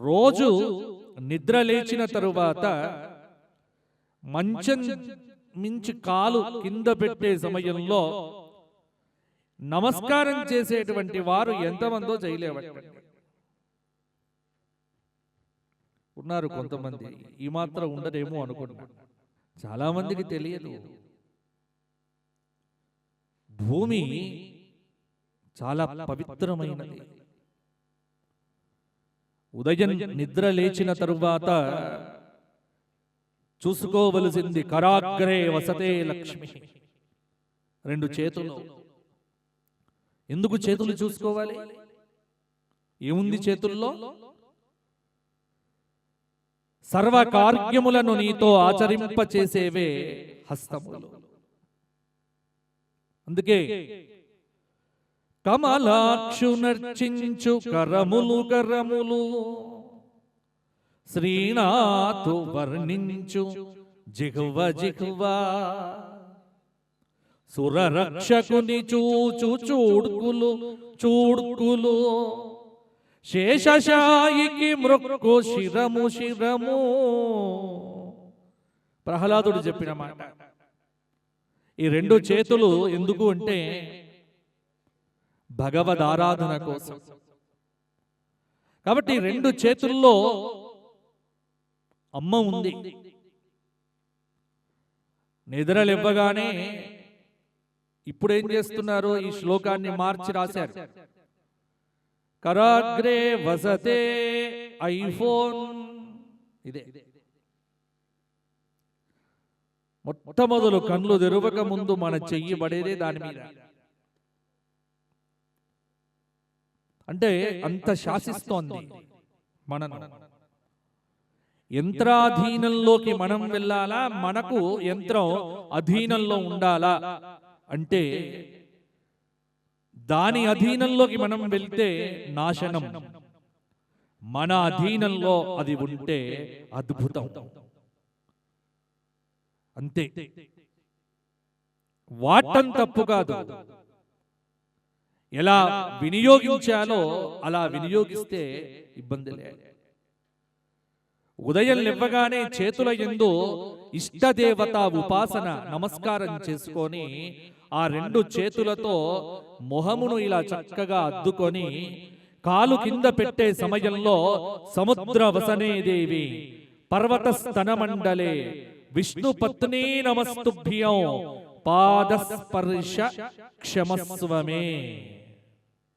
రోజు నిద్ర లేచిన తరువాత మంచం మించి కాలు కింద పెట్టే సమయంలో నమస్కారం చేసేటువంటి వారు ఎంతమందో చేయలేవట. ఉన్నారు కొంతమంది. ఈ మాత్రం ఉండదేమో అనుకున్నా చాలా మందికి తెలియదు. భూమి చాలా పవిత్రమైనది. ఉదయం నిద్ర లేచిన తరువాత చూసుకోవలసింది కరాగ్రే వసతే లక్ష్మి. రెండు చేతులు. ఎందుకు చేతులు చూసుకోవాలి? ఏముంది చేతుల్లో? సర్వ కార్యములను నీతో ఆచరింప చేసేవే హస్తములు. అందుకే కమలాక్షు నర్చించు కరములు కరములు. శ్రీనాథు వర్ణించు జిహ్వ జిహ్వ. సురరక్షకుని చూచు చూడ్కులు చూడ్కులు. శేషశాయికి మృక్కు శిరము శిరము. ప్రహ్లాదుడు చెప్పిన మాట. ఈ రెండు చేతులు ఎందుకు అంటే భగవద్ ఆరాధన కోసం. కాబట్టి రెండు చేతుల్లో అమ్మ ఉంది. నిద్రలివ్వగానే ఇప్పుడు ఏం చేస్తున్నారు ఈ శ్లోకాన్ని మార్చి రాశారు. కరాగ్రే వసతే ఐఫోన్. ఇదే. మొట్టమొదలు కళ్ళు తెరవక ముందు మన చెయ్యి పడేదే దాని మీద. అంటే అంత శాసిస్తోంది. మనను. యంత్రాధీనంలోకి మనం వెళ్ళాలా? మనకు యంత్రం అధీనంలో ఉండాలా? అంటే దాని అధీనంలోకి మనం వెళ్తే నాశనం. మన అధీనంలో అది ఉంటే అద్భుతం. అంతే. వాటం తప్పు కాదు. ఎలా వినియోగించాలో అలా వినియోగిస్తే ఇబ్బంది లేదు. ఉదయం లేవగానే చేతుల ఎందు ఇష్టదేవత ఉపాసన నమస్కారం చేసుకొని ఆ రెండు చేతులతో మొహమును ఇలా చక్కగా అద్దుకొని కాలు కింద పెట్టే సమయంలో సముద్ర వసనే దేవి పర్వత స్తనమండలే విష్ణు పత్ని నమస్తుభ్యం పాదస్పర్శ క్షమస్వమే.